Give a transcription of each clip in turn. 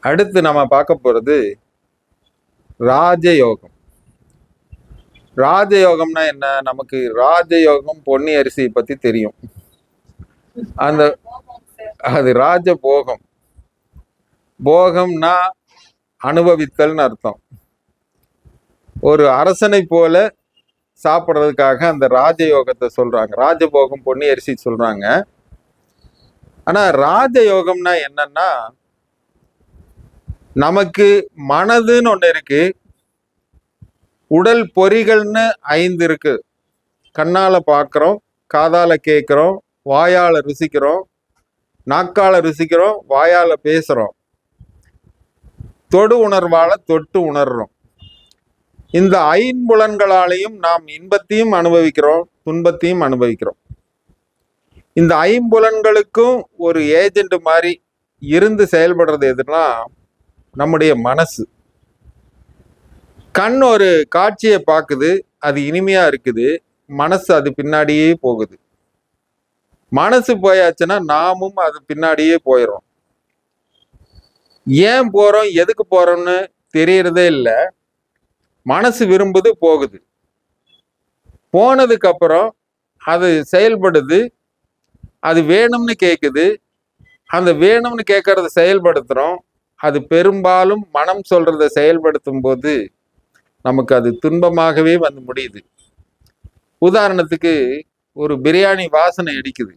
அடுத்து நம்ம பார்க்க போறது ராஜயோகம். ராஜயோகம்னா என்ன? நமக்கு ராஜயோகம் பொன்னி அரிசியை பத்தி தெரியும். அந்த அது ராஜ போகம் போகம்னா அனுபவித்தல்னு அர்த்தம். ஒரு அரசனை போல சாப்பிட்றதுக்காக அந்த ராஜயோகத்தை சொல்றாங்க. ராஜபோகம் பொன்னி அரிசி சொல்றாங்க. ஆனா ராஜயோகம்னா என்னன்னா நமக்கு மனதுன்னு ஒன்று இருக்கு. உடல் பொறிகள்னு ஐந்து இருக்கு. கண்ணால பார்க்குறோம் காதால கேட்குறோம் வாயால் ருசிக்கிறோம் நாக்கால ருசிக்கிறோம் வாயால் பேசுகிறோம் தொடு உணர்வால் தொட்டு உணர்றோம். இந்த ஐம்புலன்களாலையும் நாம் இன்பத்தையும் அனுபவிக்கிறோம் துன்பத்தையும் அனுபவிக்கிறோம். இந்த ஐம்புலன்களுக்கும் ஒரு ஏஜென்ட் மாதிரி இருந்து செயல்படுறது எதுனா நம்முடைய மனசு. கண் ஒரு காட்சியை பார்க்குது அது இனிமையா இருக்குது மனசு அது பின்னாடியே போகுது. மனசு போயாச்சுன்னா நாமும் அது பின்னாடியே போயிடும் ஏன் போறோம் எதுக்கு போறோம்னு தெரியறதே இல்லை. மனசு விரும்புது போகுது. போனதுக்கு அப்புறம் அது செயல்படுது அது வேணும்னு கேட்குது அந்த வேணும்னு கேட்கறத செயல்படுத்துகிறோம் அது பெரும்பாலும் மனம் சொல்றத செயல்படுத்தும் போது நமக்கு அது துன்பமாகவே வந்து முடியுது. உதாரணத்துக்கு ஒரு பிரியாணி வாசனை அடிக்குது.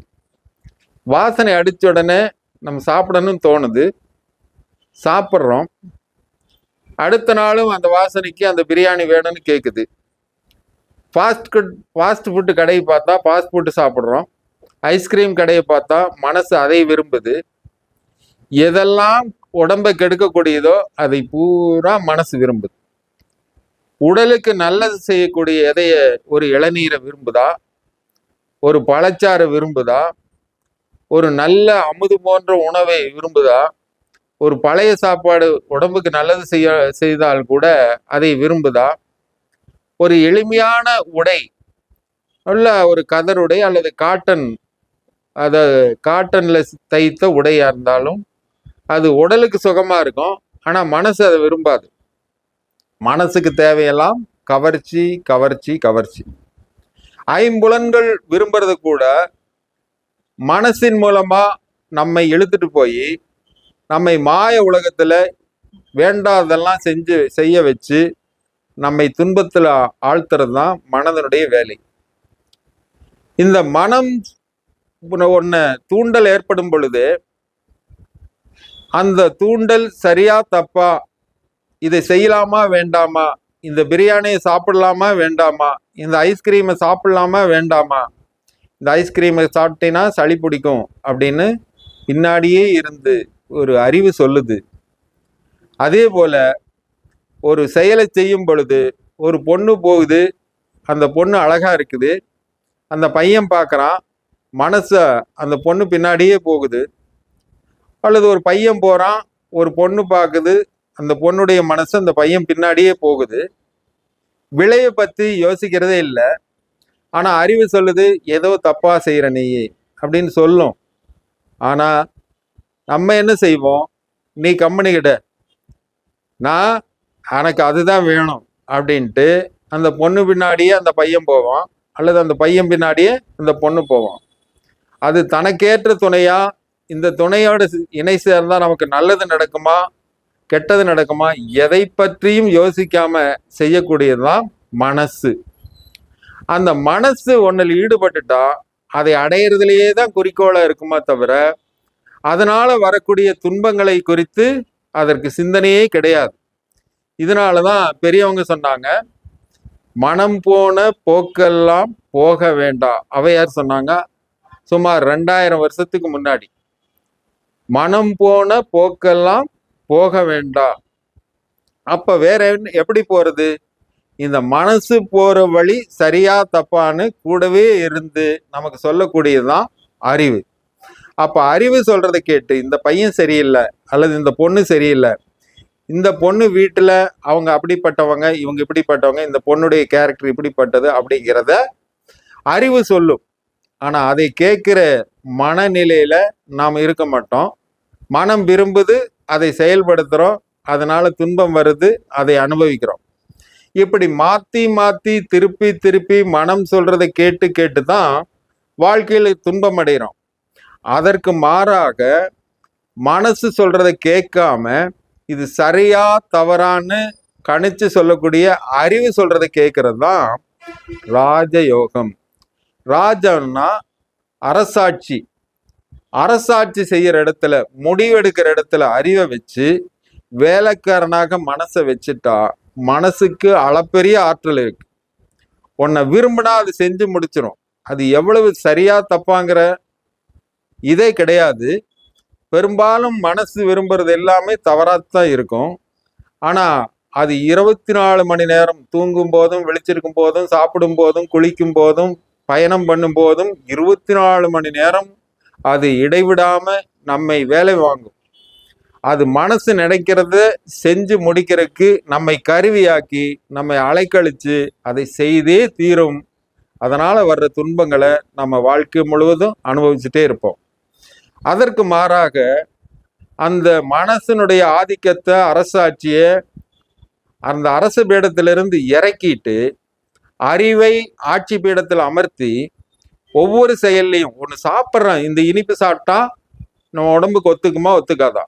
வாசனை அடித்த உடனே நம்ம சாப்பிடணும்னு தோணுது. சாப்பிட்றோம். அடுத்த நாளும் அந்த வாசனைக்கு அந்த பிரியாணி வேணும்னு கேட்குது ஃபாஸ்ட் ஃபுட் ஃபாஸ்ட் ஃபுட்டு கடையை பார்த்தா ஃபாஸ்ட் ஃபுட்டு சாப்பிட்றோம். ஐஸ்கிரீம் கடையை பார்த்தா மனசு அதை விரும்புது. எதெல்லாம் உடம்பை கெடுக்கக்கூடியதோ அதை பூரா மனசு விரும்புது. உடலுக்கு நல்லது செய்யக்கூடிய எதைய ஒரு இளநீரை விரும்புதா? ஒரு பழச்சாறு விரும்புதா? ஒரு நல்ல அமுது போன்ற உணவை விரும்புதா? ஒரு பழைய சாப்பாடு உடம்புக்கு நல்லது செய்ய செய்தால் கூட அதை விரும்புதா? ஒரு எளிமையான உடை நல்ல ஒரு கதர் உடை அல்லது காட்டன் அதை காட்டனில் தைத்த உடையாக இருந்தாலும் அது உடலுக்கு சுகமாக இருக்கும் ஆனால் மனசு அதை விரும்பாது. மனசுக்கு தேவையெல்லாம் கவர்ச்சி கவர்ச்சி கவர்ச்சி. ஐம்புலன்கள் விரும்புறது கூட மனசின் மூலமாக நம்மை இழுத்துட்டு போய் நம்மை மாய உலகத்தில் வேண்டாதெல்லாம் செஞ்சு செய்ய வச்சு நம்மை துன்பத்தில் ஆழ்த்துறது தான் மனதனுடைய வேலை. இந்த மனம் ஒன்று தூண்டல் ஏற்படும் பொழுது அந்த தூண்டல் சரியா தப்பா? இதை செய்யலாமா வேண்டாமா? இந்த பிரியாணியை சாப்பிடலாமா வேண்டாமா? இந்த ஐஸ்கிரீமை சாப்பிடலாமா வேண்டாமா? இந்த ஐஸ்கிரீமை சாப்பிட்டீங்கன்னா சளி பிடிக்கும் அப்படின்னு பின்னாடியே இருந்து ஒரு அறிவு சொல்லுது. அதே போல் ஒரு செயலை செய்யும் பொழுது ஒரு பொண்ணு போகுது. அந்த பொண்ணு அழகாக இருக்குது. அந்த பையன் பார்க்குறான். மனச அந்த பொண்ணு பின்னாடியே போகுது. அல்லது ஒரு பையன் போகிறான் ஒரு பொண்ணு பார்க்குது அந்த பொண்ணுடைய மனசு அந்த பையன் பின்னாடியே போகுது. விலையை பற்றி யோசிக்கிறதே இல்லை. ஆனால் அறிவு சொல்லுது ஏதோ தப்பாக செய்கிற நீ அப்படின்னு சொல்லும். ஆனால் நம்ம என்ன செய்வோம்? நீ கம்பெனி கிட்ட நான் எனக்கு அதுதான் வேணும் அப்படின்ட்டு அந்த பொண்ணு பின்னாடியே அந்த பையன் போவான் அல்லது அந்த பையன் பின்னாடியே அந்த பொண்ணு போவான். அது தனக்கேற்ற துணையாக இந்த துணையோட இணை சேர்ந்தா நமக்கு நல்லது நடக்குமா? கெட்டது நடக்குமா? எதை பற்றியும் யோசிக்காம செய்யக்கூடியதுதான் மனசு. அந்த மனசு ஒன்றில் ஈடுபட்டுட்டா அதை அடையிறதுலேயே தான் குறிக்கோளாக இருக்குமா தவிர அதனால வரக்கூடிய துன்பங்களை குறித்து அதற்கு சிந்தனையே கிடையாது. இதனால தான் பெரியவங்க சொன்னாங்க மனம் போன போக்கெல்லாம் போக வேண்டாம். அவையார் சொன்னாங்க சுமார் ரெண்டாயிரம் வருஷத்துக்கு முன்னாடி. மனம் போன போக்கெல்லாம் போக வேண்டாம் அப்ப வேற என்ன- எப்படி போறது? இந்த மனசு போற வழி சரியா தப்பான்னு கூடவே இருந்து நமக்கு சொல்லக்கூடியதுதான் அறிவு. அப்ப அறிவு சொல்றதை கேட்டு இந்த பையன் சரியில்லை அல்லது இந்த பொண்ணு சரியில்லை இந்த பொண்ணு வீட்டுல அவங்க அப்படிப்பட்டவங்க இவங்க இப்படிப்பட்டவங்க இந்த பொண்ணுடைய கேரக்டர் இப்படிப்பட்டது அப்படிங்கிறத அறிவு சொல்லும். ஆனா அதை கேட்கிற மனநிலையில நாம் இருக்க மாட்டோம். மனம் விரும்புது அதை செயல்படுத்துகிறோம் அதனால் துன்பம் வருது அதை அனுபவிக்கிறோம். இப்படி மாற்றி மாற்றி திருப்பி திருப்பி மனம் சொல்கிறத கேட்டு கேட்டு தான் வாழ்க்கையில் துன்பம் அடைகிறோம் அதற்கு மாறாக மனசு சொல்கிறத கேட்காம இது சரியா தவறான்னு கணிச்சு சொல்லக்கூடிய அறிவு சொல்கிறத கேட்கறது தான் ராஜயோகம். ராஜன்னா அரசாட்சி. அரசாட்சி செய்யற இடத்துல முடிவெடுக்கிற இடத்துல அறிவை வச்சு வேலைக்காரனாக மனசை வச்சுட்டா மனசுக்கு அளப்பெரிய ஆற்றல் இருக்கு. உன்னை விரும்பினா அது செஞ்சு முடிச்சிடும் அது எவ்வளவு சரியா தப்பாங்கிற இதே கிடையாது. பெரும்பாலும் மனசு விரும்புறது எல்லாமே தவறாத்தான் இருக்கும். ஆனா அது இருபத்தி நாலு மணி நேரம் தூங்கும் போதும் விழிச்சிருக்கும் போதும் சாப்பிடும் போதும் குளிக்கும் போதும் பயணம் பண்ணும் போதும் இருபத்தி நாலு மணி நேரம் அது இடைவிடாம நம்மை வேலை வாங்கும். அது மனசு நினைக்கிறத செஞ்சு முடிக்கிறதுக்கு நம்மை கருவியாக்கி நம்மை அலைக்கழிச்சு அதை செய்தே தீரும். அதனால் வர்ற துன்பங்களை நம்ம வாழ்க்கை முழுவதும் அனுபவிச்சுட்டே இருப்போம். அதற்கு மாறாக அந்த மனசினுடைய ஆதிக்கத்தை அரசாட்சியை அந்த அரசு பீடத்திலிருந்து இறக்கிட்டு அறிவை ஆட்சி பீடத்தில் அமர்த்தி ஒவ்வொரு செயல்லையும். ஒன்று சாப்பிட்றோம் இந்த இனிப்பு சாப்பிட்டா நம்ம உடம்புக்கு ஒத்துக்குமா ஒத்துக்காதா?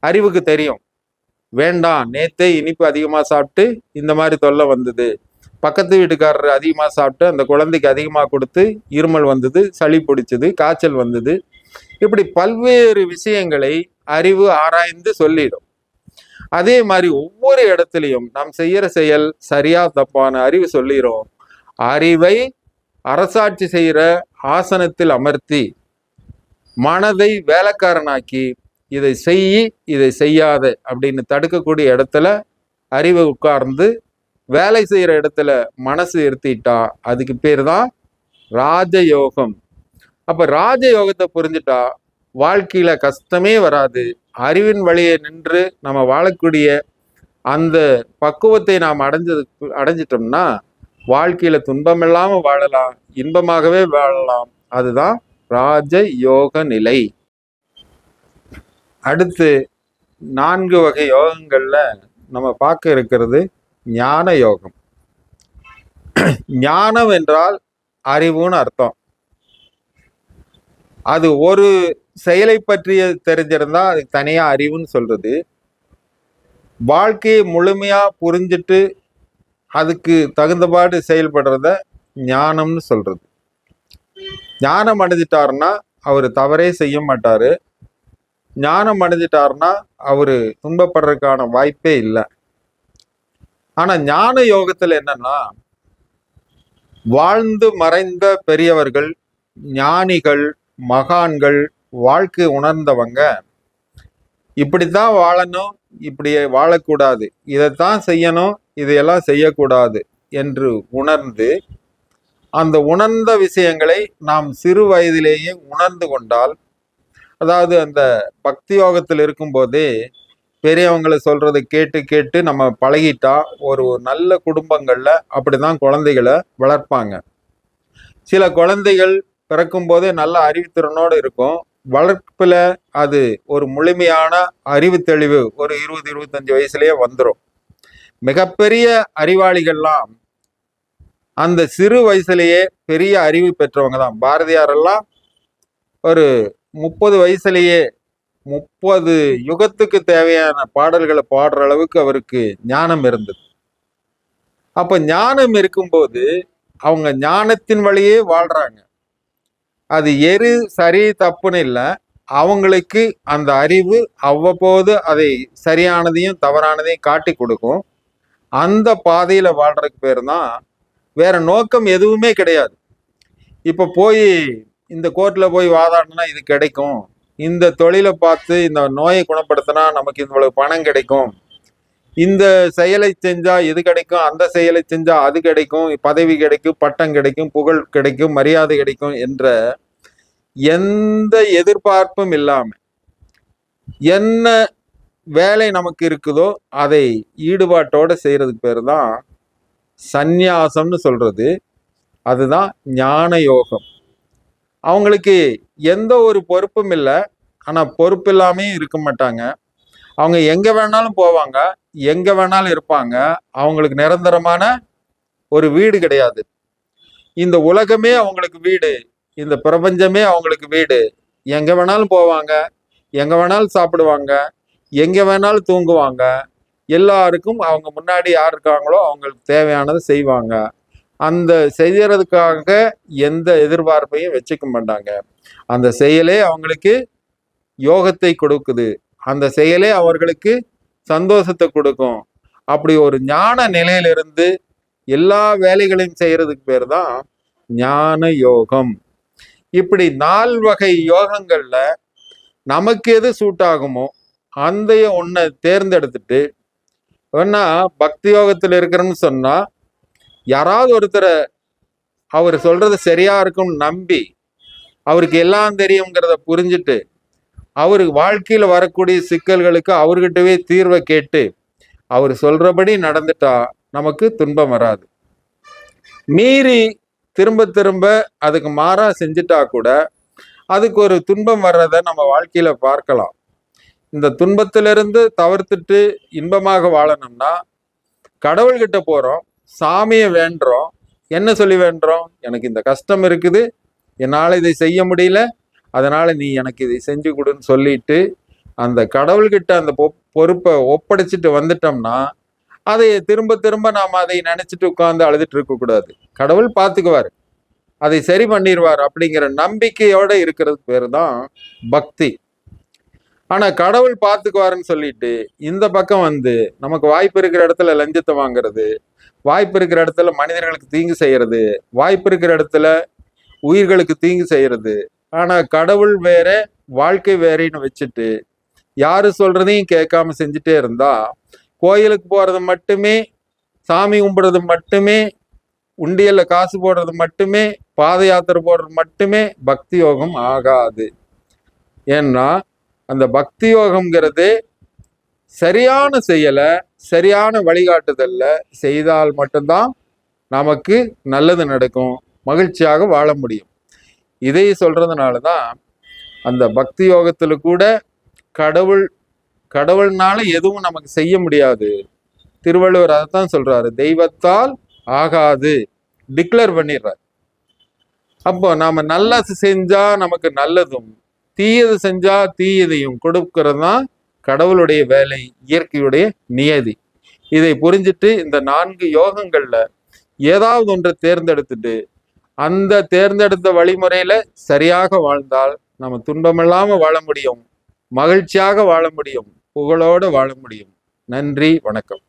அறிவுக்கு தெரியும். வேண்டாம் நேத்தே இனிப்பு அதிகமாக சாப்பிட்டு இந்த மாதிரி தொல்லை வந்தது. பக்கத்து வீட்டுக்காரர் அதிகமாக சாப்பிட்டு அந்த குழந்தைக்கு அதிகமாக கொடுத்து இருமல் வந்தது சளி பிடிச்சது காய்ச்சல் வந்தது. இப்படி பல்வேறு விஷயங்களை அறிவு ஆராய்ந்து சொல்லிடும். அதே மாதிரி ஒவ்வொரு இடத்துலையும் நாம் செய்யற செயல் சரியா தப்பான அறிவு சொல்லிடும் அறிவை அரசாட்சி செய்கிற ஆசனத்தில் அமர்த்தி மனதை வேலைக்காரனாக்கி இதை செய் இதை செய்யாத அப்படின்னு தடுக்கக்கூடிய இடத்துல அறிவை உட்கார்ந்து வேலை செய்கிற இடத்துல மனசு இருத்திட்டா அதுக்கு பேர் தான் ராஜயோகம். அப்போ ராஜயோகத்தை புரிஞ்சுட்டா வாழ்க்கையில் கஷ்டமே வராது. அறிவின் வழியை நின்று நம்ம வாழக்கூடிய அந்த பக்குவத்தை நாம் அடைஞ்சது அடைஞ்சிட்டோம்னா வாழ்க்கையில துன்பம் இல்லாம வாழலாம் இன்பமாகவே வாழலாம். அதுதான் ராஜ யோக நிலை. அடுத்து நான்கு வகை யோகங்கள்ல நம்ம பார்க்க இருக்கிறது ஞான யோகம். ஞானம் என்றால் அறிவுன்னு அர்த்தம். அது ஒரு செயலை பற்றிய தெரிஞ்சிருந்தா அதுக்கு தனியா அறிவுன்னு சொல்றது. வாழ்க்கையை முழுமையா புரிஞ்சிட்டு அதுக்கு தகுந்தபாடு செயல்படுறத ஞானம்னு சொல்றது. ஞானம் அடைஞ்சிட்டாருன்னா அவர் தவறே செய்ய மாட்டாரு. ஞானம் அடைஞ்சிட்டாருன்னா அவரு துன்பப்படுறதுக்கான வாய்ப்பே இல்லை. ஆனா ஞான யோகத்துல என்னன்னா வாழ்ந்து மறைந்த பெரியவர்கள் ஞானிகள் மகான்கள் வாழ்க்கை உணர்ந்தவங்க இப்படித்தான் வாழணும் இப்படி வாழக்கூடாது. இதைத்தான் செய்யணும் இதையெல்லாம் செய்யக்கூடாது என்று உணர்ந்து அந்த உணர்ந்த விஷயங்களை நாம் சிறு வயதிலேயே உணர்ந்து கொண்டால் அதாவது அந்த பக்தி யோகத்தில் இருக்கும்போதே பெரியவங்களை சொல்கிறத கேட்டு கேட்டு நம்ம பழகிட்டா ஒரு நல்ல குடும்பங்கள்ல அப்படிதான் குழந்தைகளை வளர்ப்பாங்க. சில குழந்தைகள் பிறக்கும்போதே நல்ல அறிவுத்திறனோடு இருக்கும். வளர்ப்பில் அது ஒரு முழுமையான அறிவு தெளிவு ஒரு இருபது இருபத்தஞ்சு வயசுலேயே வந்துடும் மிகப்பெரிய அறிவாளிகள்லாம் அந்த சிறு வயசுலேயே பெரிய அறிவு பெற்றவங்க தான் பாரதியாரெல்லாம் ஒரு முப்பது வயசுலேயே முப்பது யுகத்துக்கு தேவையான பாடல்களை பாடுற அளவுக்கு அவருக்கு ஞானம் இருந்தது. அப்ப ஞானம் இருக்கும்போது அவங்க ஞானத்தின் வழியே வாழ்றாங்க. அது எரு சரி தப்புன்னு இல்லை. அவங்களுக்கு அந்த அறிவு அவ்வப்போது அதை சரியானதையும் தவறானதையும் காட்டி கொடுக்கும். அந்த பாதையில வாழ்றதுக்கு பேர் தான் வேற நோக்கம் எதுவுமே கிடையாது. இப்போ போய் இந்த கோர்ட்ல போய் வாதாடினா இது கிடைக்கும். இந்த தொழிலை பார்த்து இந்த நோயை குணப்படுத்தினா நமக்கு இவ்வளவு பணம் கிடைக்கும். இந்த செயலை செஞ்சா இது கிடைக்கும்? அந்த செயலை செஞ்சா அது கிடைக்கும். பதவி கிடைக்கும் பட்டம் கிடைக்கும் புகழ் கிடைக்கும் மரியாதை கிடைக்கும் என்ற எந்த எதிர்பார்ப்பும் இல்லாம என்ன வேலை நமக்கு இருக்குதோ அதை ஈடுபாட்டோடு செய்கிறதுக்கு பேர் தான் சந்நியாசம்னு சொல்கிறது அதுதான் ஞான யோகம் அவங்களுக்கு எந்த ஒரு பொறுப்பும் இல்லை. ஆனால் பொறுப்பு இல்லாமே இருக்க மாட்டாங்க. அவங்க எங்கே வேணாலும் போவாங்க. எங்கே வேணாலும் இருப்பாங்க. அவங்களுக்கு நிரந்தரமான ஒரு வீடு கிடையாது. இந்த உலகமே அவங்களுக்கு வீடு. இந்த பிரபஞ்சமே அவங்களுக்கு வீடு. எங்கே வேணாலும் போவாங்க. எங்கே வேணாலும் சாப்பிடுவாங்க. எங்கே வேணாலும் தூங்குவாங்க. எல்லாருக்கும் அவங்க முன்னாடி யார் இருக்காங்களோ அவங்களுக்கு தேவையானதை செய்வாங்க. அந்த செய்யறதுக்காக எந்த எதிர்பார்ப்பையும் வச்சுக்க மாட்டாங்க. அந்த செயலே அவங்களுக்கு யோகத்தை கொடுக்குது. அந்த செயலே அவர்களுக்கு சந்தோஷத்தை கொடுக்கும். அப்படி ஒரு ஞான நிலையிலிருந்து எல்லா வேலைகளையும் செய்யறதுக்கு பேர் தான் ஞான யோகம். இப்படி நால் வகை யோகங்கள்ல நமக்கு எது சூட் ஆகுமோ அந்த ஒன்றை தேர்ந்தெடுத்துட்டு வேணா பக்தி யோகத்தில் இருக்கிறோம்னு சொன்னால் யாராவது ஒருத்தரை அவர் சொல்கிறது சரியாக இருக்கும்னு நம்பி அவருக்கு எல்லாம் தெரியுங்கிறத புரிஞ்சுட்டு அவருக்கு வாழ்க்கையில் வரக்கூடிய சிக்கல்களுக்கு அவர்கிட்டவே தீர்வை கேட்டு அவர் சொல்கிறபடி நடந்துட்டா நமக்கு துன்பம் வராது. மீறி திரும்ப திரும்ப அதுக்கு மாறாக செஞ்சுட்டா கூட அதுக்கு ஒரு துன்பம் வர்றதை நம்ம வாழ்க்கையில் பார்க்கலாம். இந்த துன்பத்திலிருந்து தவிர்த்துட்டு இன்பமாக வாழணும்னா கடவுள்கிட்ட போகிறோம் சாமியை வேண்டுறோம். என்ன சொல்லி வேண்டுறோம்? எனக்கு இந்த கஷ்டம் இருக்குது என்னால் இதை செய்ய முடியல அதனால் நீ எனக்கு இதை செஞ்சு கொடுன்னு சொல்லிட்டு அந்த கடவுள்கிட்ட அந்த பொ- பொறுப்பை ஒப்படைச்சிட்டு வந்துட்டோம்னா அதை திரும்ப திரும்ப நாம் அதை நினச்சிட்டு உட்காந்து அழுதுட்டு இருக்கக்கூடாது கடவுள் பார்த்துக்குவார் அதை சரி பண்ணிடுவார் அப்படிங்கிற நம்பிக்கையோடு இருக்கிறது பேர் தான் பக்தி. ஆனா கடவுள் பார்த்துக்குவாருன்னு சொல்லிட்டு இந்த பக்கம் வந்து நமக்கு வாய்ப்பு இருக்கிற இடத்துல லஞ்சத்தை வாங்குறது வாய்ப்பு இருக்கிற இடத்துல மனிதர்களுக்கு தீங்கு செய்யறது வாய்ப்பு இருக்கிற இடத்துல உயிர்களுக்கு தீங்கு செய்யறது. ஆனா கடவுள் வேற வாழ்க்கை வேறேன்னு வச்சுட்டு யாரு சொல்றதையும் கேட்காம செஞ்சுட்டே இருந்தா கோயிலுக்கு போறது மட்டுமே சாமி கும்பிடுறது மட்டுமே உண்டியல்ல காசு போடுறது மட்டுமே பாத யாத்திரை போடுறது மட்டுமே பக்தி யோகம் ஆகாது. ஏன்னா அந்த பக்தி யோகம்ங்கிறது சரியான செயலை சரியான வழிகாட்டுதல்ல செய்தால் மட்டும்தான் நமக்கு நல்லது நடக்கும் மகிழ்ச்சியாக வாழ முடியும். இதை சொல்றதுனால தான் அந்த பக்தி யோகத்தில் கூட கடவுள் கடவுள்னால எதுவும் நமக்கு செய்ய முடியாது. திருவள்ளுவர் அதைத்தான் சொல்றாரு தெய்வத்தால் ஆகாது. டிக்ளேர் பண்ணிடுறார். அப்போ நாம நல்லா செஞ்சா நமக்கு நல்லதும் தீயது செஞ்சா தீயதையும் கொடுக்கறது தான் கடவுளுடைய வேலை இயற்கையுடைய நியதி. இதை புரிஞ்சிட்டு இந்த நான்கு யோகங்கள்ல ஏதாவது ஒன்றை தேர்ந்தெடுத்துட்டு அந்த தேர்ந்தெடுத்த வழிமுறையில சரியாக வாழ்ந்தால் நம்ம துன்பமில்லாம வாழ முடியும் மகிழ்ச்சியாக வாழ முடியும் புகழோடு வாழ முடியும். நன்றி வணக்கம்.